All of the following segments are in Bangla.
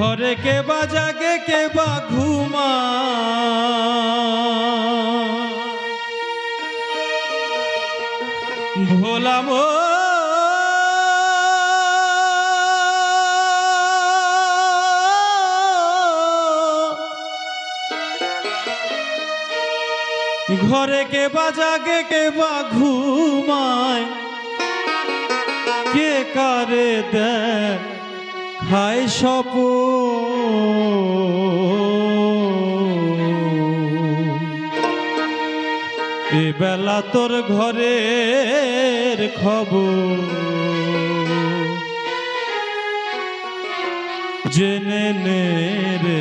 ঘরে কে বা জাগে, কে বা ঘুমা। ভোলাম ঘরে কে বা জাগে, কে বা ঘুমায়। কে কারে দেয়? খায় সপ এ বেলা তোর ঘরের খবর। জেনে নে রে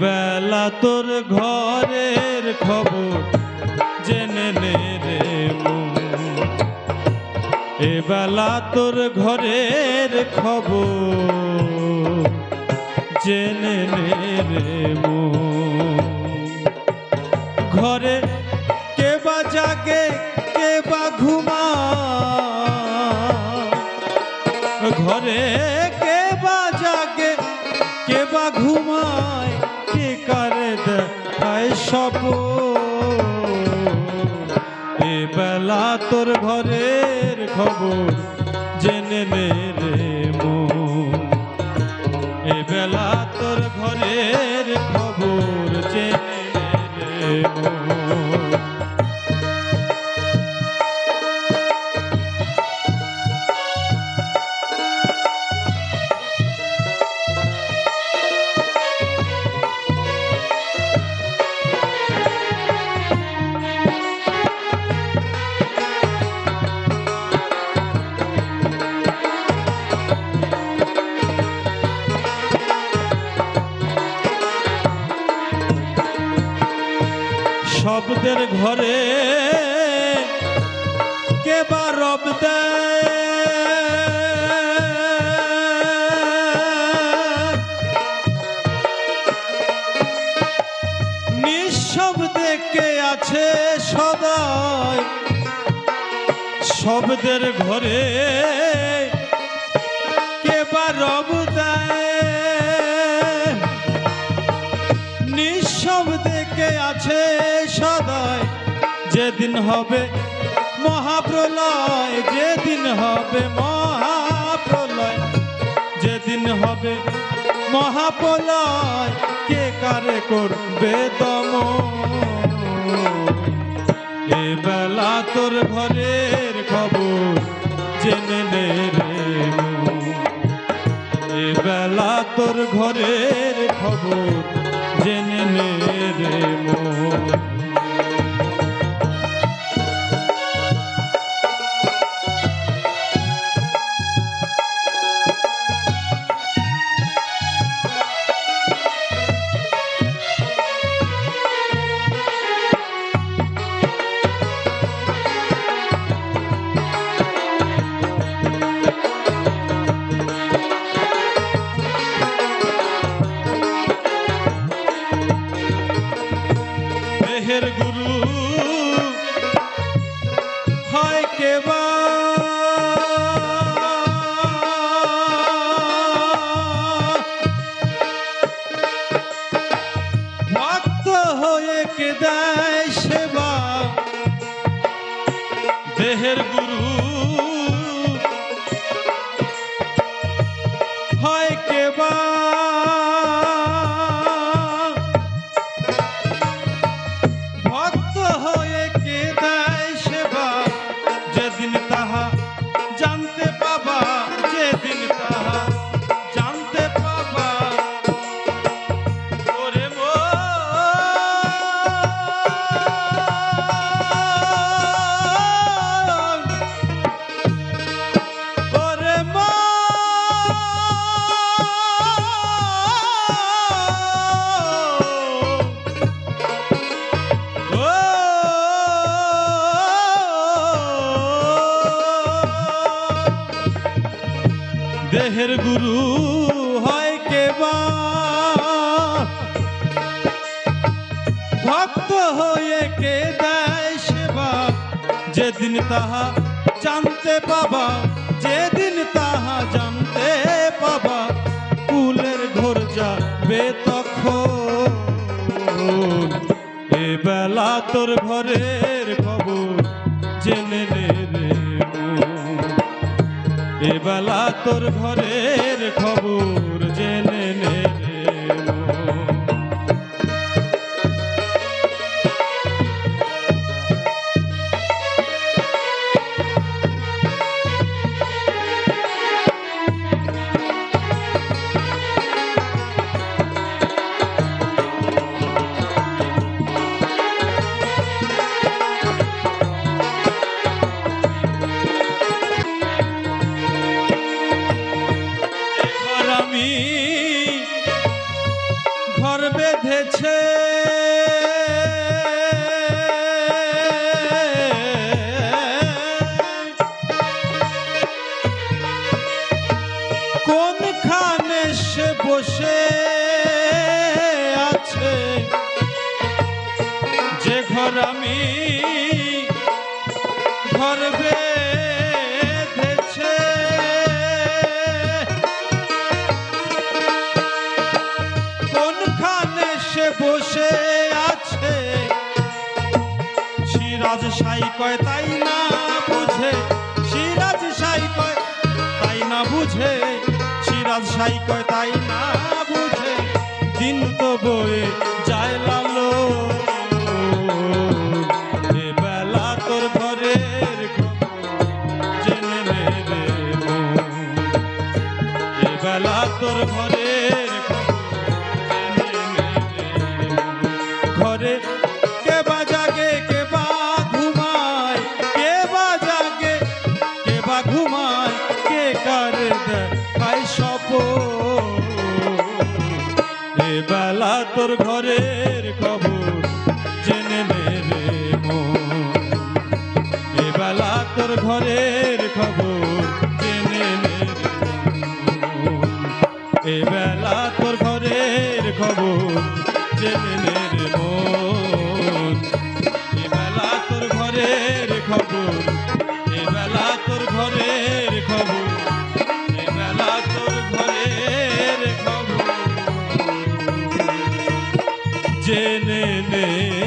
বেলা তোর ঘরের খবর। জেনে নে বেলা তোর ঘরের খবর। জেনে রে মন। ঘরে কে বা জাগে, কে বা ঘুমা ঘরে কে বা জাগে, কে বা ঘুমায়? কে কারে দেখায় সপ এ বেলা তোর ঘরের খবর জেনে নে রে মন। এ বেলা তোর ঘরের খবর জেনে রে মন। শব্দের ঘরে কে বা রব দেয়? নিঃশব্দে কে আছে সদাই? শব্দের ঘরে কে বা রব নিঃশব্দে কে আছে সদাই যেদিন হবে মহাপ্রলয়, যেদিন হবে মহাপ্রলয়, যেদিন হবে মহাপ্রলয়, কে কারে করবে দম এ বেলা তোর ঘরের খবর জেনে নে রে বেলা তোর ঘরের খবর দেহের গুরু। হয় কেবা ভক্ত হয়ে কে দেয় সেবা? দেহের গুরু পথের গুরু হয় কেবা ভক্ত হয়ে কে দেয় সেবা? যেদিন তাহা জানতে পাবা, যেদিন তাহা জানতে পাবা কুলের ঘোর যাবে এ বেলা তোর ঘরে তোর ঘরের খবর। ঘর বেঁধেছে। বসে আছে। সিরাজ সাই কয়, তাই না বুঝে? সিরাজ সাই কয়, তাই না বুঝে? সিরাজ সাই কয়, তাই না বুঝে? দিন বেলা তোর ঘরের খবর জেনে নে রে মন। এ বেলা তোর ঘরের খবর জেনে নে রে এ বেলা তোর ঘরের খবর জেনে নে জেনে নে।